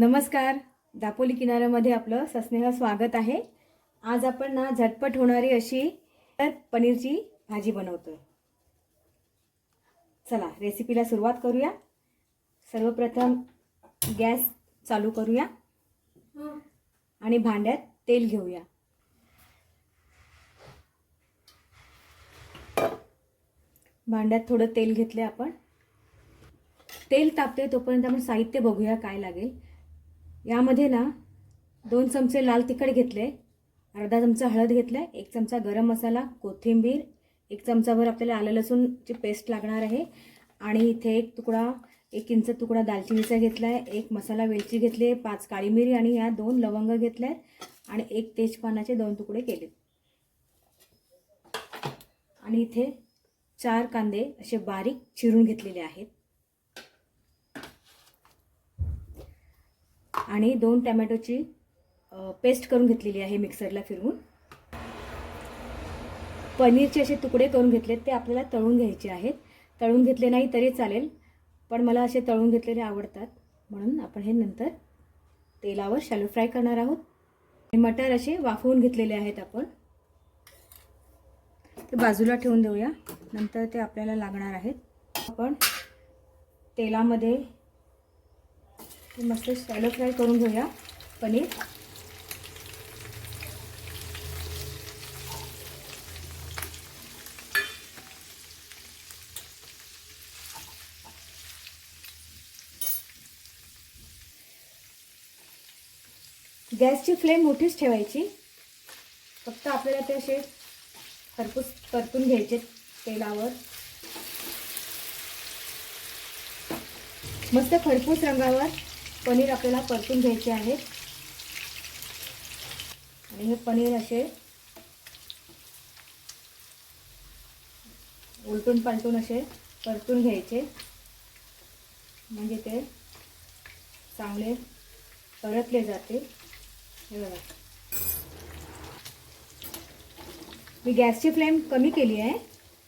नमस्कार. दापोली किनाऱ्यामध्ये आपलं सस्नेह स्वागत आहे. आज आपण ना झटपट होणारी अशी पनीरची भाजी बनवतोय. चला रेसिपीला सुरुवात करूया. सर्वप्रथम गॅस चालू करूया. आणि भांड्यात तेल घेऊया. भांड्यात थोडं तेल घेतलं आपण. तेल तापते तोपर्यंत आपण साहित्य बघूया काय लागेल. यामध्ये ना दोन चमचे लाल तिखट घेतले अर्धा चमचा हळद घेतलाय एक चमचा गरम मसाला कोथिंबीर एक चमचाभर आपल्याला आलं लसूणची पेस्ट लागणार आहे आणि इथे एक तुकडा एक इंच तुकडा दालचिनीचा घेतला आहे एक मसाला वेलची घेतली आहे पाच काळी मिरी आणि ह्या दोन लवंग घेतल्या आहेत आणि एक तेजपानाचे दोन तुकडे केले आणि इथे चार कांदे असे बारीक चिरून घेतलेले आहेत. आणि दोन टॅमॅटोची पेस्ट करून घेतलेली आहे मिक्सरला फिरवून. पनीरचे असे तुकडे करून घेतलेत ते आपल्याला तळून घ्यायचे आहेत. तळून घेतले नाही तरी चालेल पण मला असे तळून घेतलेले आवडतात. म्हणून आपण हे नंतर तेलावर शॅलो फ्राय करणार आहोत. हे मटर असे वाफवून घेतलेले आहेत आपण. ते बाजूला ठेवून देऊया. नंतर ते आपल्याला लागणार आहेत. आपण तेलामध्ये ते मस्त शॅलो फ्राय करून घेऊया. पनीर. गॅसची फ्लेम मोठीच ठेवायची. फक्त आपल्याला ते असे खरपूस परतून घ्यायचे तेलावर. मस्त खरपूस रंगावर. पनीर आपल्याला परतून घ्यायचे आहे. आणि हे पनीर असे उलटून पालटून असे परतून घ्यायचे. म्हणजे ते चांगले परतले जाते. हे बघा. मी गॅसची फ्लेम कमी केली आहे.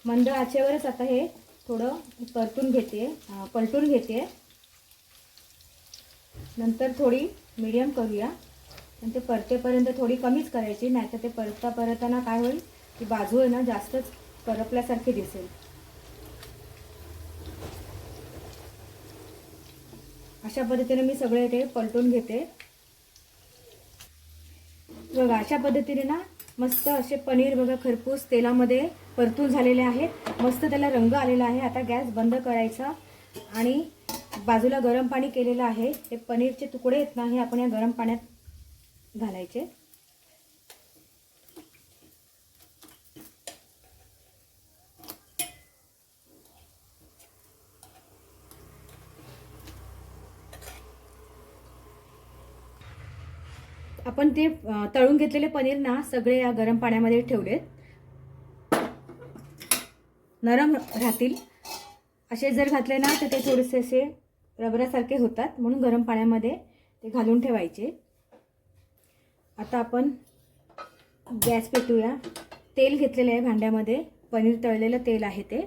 मंद आचेवरच आता हे थोडं परतून घेते पलटून घेते. नंतर थोडी मीडियम करूया. आणि ते परतेपर्यंत थोडी कमीच करायची नाहीतर ते परतता परताना काय होईल? की बाजू आहे ना जास्तच करपल्यासारखी दिसेल. अशा पद्धतीने मी सगळे ते पलटून घेते. बघा अशा पद्धतीने ना मस्त असे पनीर बघा खरपूस तेलामध्ये परतून झालेले आहेत. मस्त त्याला रंग आलेला आहे. आता गॅस बंद करायचा आणि बाजूला गरम पाणी केलेलं आहे. हे पनीरचे तुकडे आहेत ना हे आपण या गरम पाण्यात घालायचे. आपण ते तळून घेतलेले पनीर ना सगळे या गरम पाण्यामध्ये ठेवलेत. नरम राहतील. असे जर घातले ना तर ते थोडेसे असे रबरासारखे होतात. म्हणून गरम पाण्यामध्ये ते घालून ठेवायचे. आता आपण गॅस पेटूया. तेल घेतलेलं आहे भांड्यामध्ये. पनीर तळलेलं तेल आहे ते.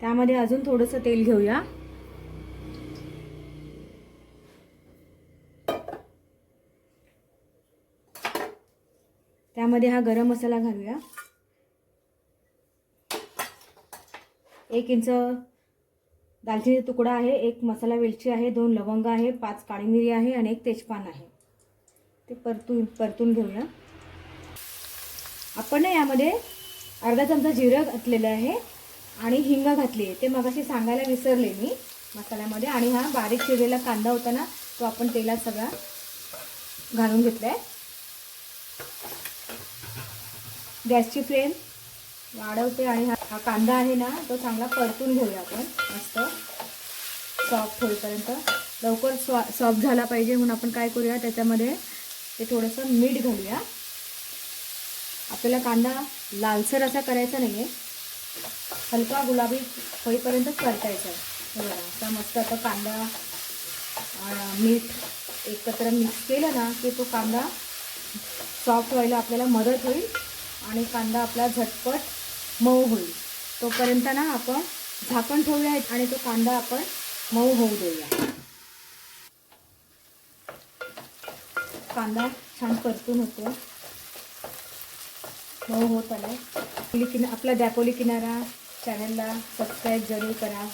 त्यामध्ये अजून थोडंसं तेल घेऊया. त्यामध्ये हा गरम मसाला घालूया. एक इंच दालचिनी तुकडा आहे एक मसाला वेलची आहे दोन लवंग आहे पाच काळी मिरी आहे आणि एक तेजपान आहे. ते परतून परतून घेऊया. आपण यामध्ये अर्धा चमचा जिरं घातलेलं आहे आणि हिंग घातली आहे. ते मगाशी सांगायला विसरले मी मसाल्यामध्ये. आणि हा बारीक चिरलेला कांदा होता ना तो आपण तेलात सगळा घालून घेतला आहे गॅसची फ्लेम वाढवते आणि हा हा कांदा आहे ना तो चांगला परतून घेऊया आपण. मस्त. सॉफ्ट होईपर्यंत. लवकर स्वा सॉफ्ट झाला पाहिजे म्हणून आपण काय करूया त्याच्यामध्ये ते थोडंसं मीठ घालूया. आपल्याला कांदा लालसर असा करायचा नाही आहे हलका गुलाबी होईपर्यंतच परतायचा आहे. हे बघा असा मस्त आता कांदा मीठ एकत्र मिक्स केलं ना की तो कांदा सॉफ्ट व्हायला आपल्याला मदत होईल आणि कांदा आपला झटपट मऊ होईल. तोपर्यंत ना आपण झाकण ठेवूया आणि तो कांदा आपण मऊ होऊ देऊया. कांदा छान परतून होतो. मऊ होत आलाय. आपली किना आपला दॅपोली किनारा चॅनलला सबस्क्राईब जरूर करा.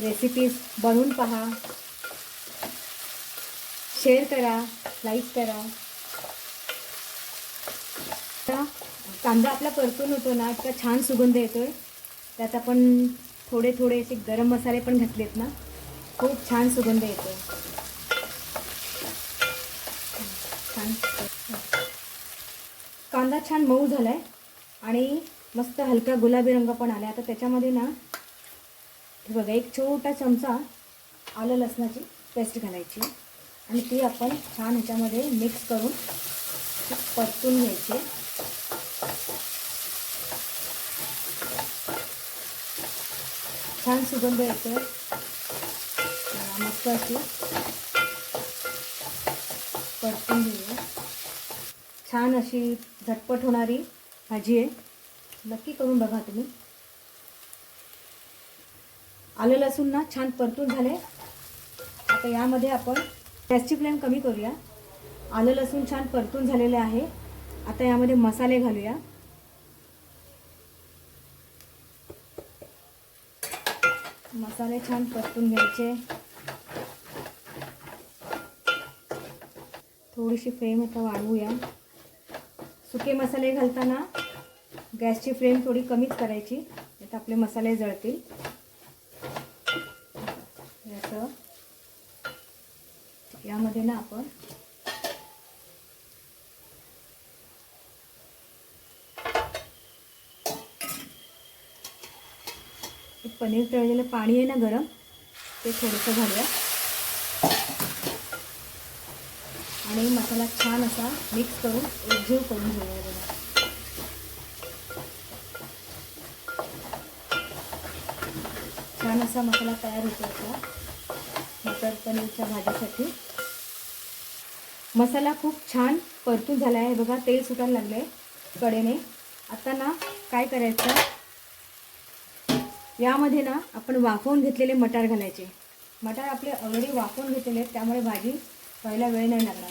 रेसिपीज बनवून पहा. शेअर करा लाईक करा आता कांदा आपला परतून होतो ना इतका छान सुगंध येतो आहे त्यात आपण थोडे थोडे असे गरम मसाले पण घातलेत ना खूप छान सुगंध येतो छान. कांदा छान मऊ झाला आहे आणि मस्त हलका गुलाबी रंग पण आला आता त्याच्यामध्ये ना हे बघा एक छोटा चमचा आलं लसणाची पेस्ट घालायची आणि ती आपण छान ह्याच्यामध्ये मिक्स करून परतून घ्यायची. छान सुगंध येतो मस्त अशी परतून घेऊया. छान अशी झटपट होणारी भाजी आहे. नक्की करून बघा तुम्ही. आलं लसूण ना छान परतून झाले आता यामध्ये आपण गॅसची फ्लेम कमी करूया. आलं लसूण छान परतून झालेलं आहे. आता यामध्ये मसाले घालूया. मसाले छान परतून घ्यायचे. थोडीशी फ्लेम आता वाढवूया. सुके मसाले घालताना गॅसची फ्लेम थोडी कमीच करायची. आता आपले मसाले जळतील. याचं यामध्ये ना आपण पनीर तळलेलं पाणी आहे ना गरम ते थोडंसं घालूया. आणि मसाला छान असा मिक्स करून एकजीव करून घेऊया बघा. छान असा मसाला तयार होतो आता मटर पनीरच्या भाजीसाठी. मसाला खूप छान परतून झाला आहे बघा तेल सुटायला लागलं आहे कडेने. आता ना काय करायचं? यामध्ये ना आपण वाफवून घेतलेले मटार घालायचे. मटार आपले ऑलरेडी वाफवून घेतलेले आहेत त्यामुळे भाजी व्हायला वेळ नाही लागणार.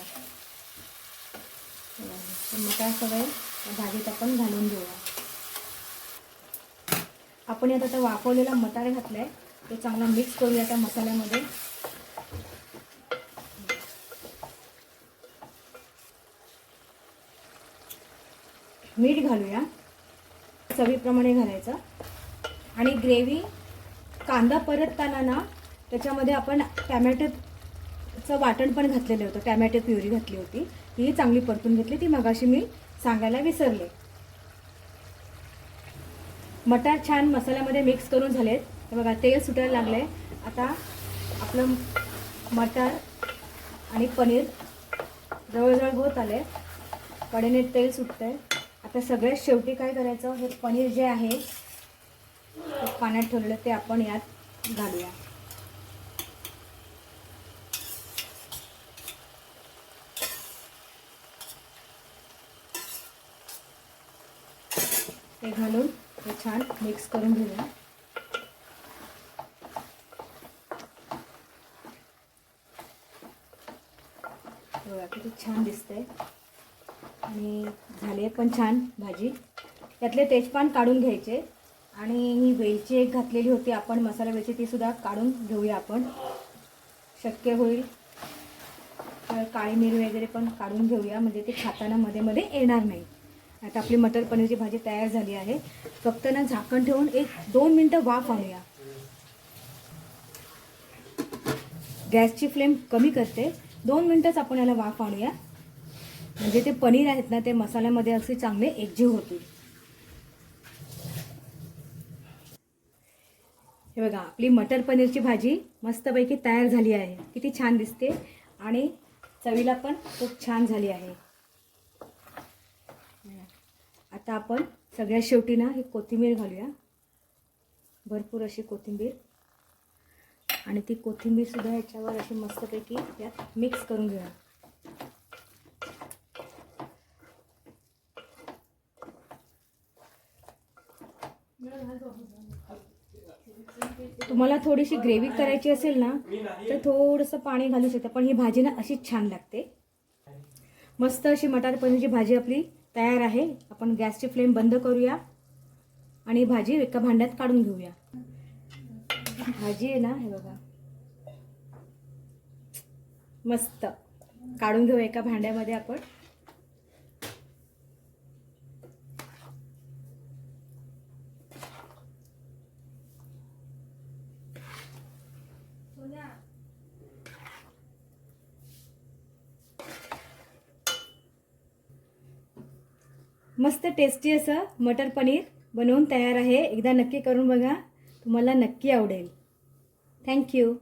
मटार सगळे भाजीत आपण घालून घेऊया. आपण यात आता वाफवलेला मटार घातलाय तो चांगला मिक्स करूया त्या मसाल्यामध्ये. मीठ घालूया. चवीप्रमाणे घालायचं. आणि ग्रेव्ही कांदा परतताना ना त्याच्यामध्ये आपण टॅमॅटोचं वाटण पण घातलेलं होतं. टॅमॅटो प्युरी घातली होती. ही चांगली परतून घेतली. ती मगाशी मी सांगायला विसरले. मटार छान मसाल्यामध्ये मिक्स करून झालेत. हे बघा तेल सुटायला लागले आता आपलं मटार आणि पनीर जवळजवळ होत आले कडेने तेल सुटतंय. आता सगळ्यात शेवटी काय करायचं? हे पनीर जे आहे पाण्यात ठेवलेलं ते आपण यात घालूया. ते घालून हे छान मिक्स करून घेऊया. बघा किती छान दिसतंय. आणि झाले पण छान भाजी. त्यातले तेजपान काढून घ्यायचे. आणि ही वेलची एक घातलेली होती. आपण मसाला वेलची ती सुद्धा काढून घेऊया आपण. शक्य होईल. तर काळी मिरी वगैरे पण काढून घेऊया. म्हणजे ते खाताना मध्ये मध्ये येणार नाही. आता आपली मटर पनीरची भाजी तयार झाली आहे. फक्त ना झाकण ठेवून एक दोन मिनटं वाफ आणूया. गॅसची फ्लेम कमी करते. दोन मिनटंच आपण याला वाफ आणूया. म्हणजे ते पनीर आहेत ना ते मसाल्यामध्ये असे चांगले एकजीव होतील. हे बघा आपली मटर पनीरची भाजी मस्तपैकी तयार झाली आहे. किती छान दिसते. आणि चवीला पण खूप छान झाली आहे. आता आपण सगळ्यात शेवटी ना ही कोथिंबीर घालूया. भरपूर अशी कोथिंबीर. आणि ती कोथिंबीरसुद्धा ह्याच्यावर अशी मस्तपैकी यात मिक्स करून घेऊया. तुम्हाला थोडीशी ग्रेव्ही करायची असेल ना तर थोडंसं पाणी घालू शकता. पण ही भाजी ना अशीच छान लागते. मस्त अशी मटार पनीरची भाजी आपली तयार आहे. आपण गॅसची फ्लेम बंद करूया आणि भाजी एका भांड्यात काढून घेऊया. भाजी आहे ना हे बघा. मस्त. काढून घेऊ एका भांड्यामध्ये आपण. मस्त टेस्टी असं मटर पनीर बनवून तयार आहे. एकदा नक्की करून बघा. तुम्हाला नक्की आवडेल. थँक्यू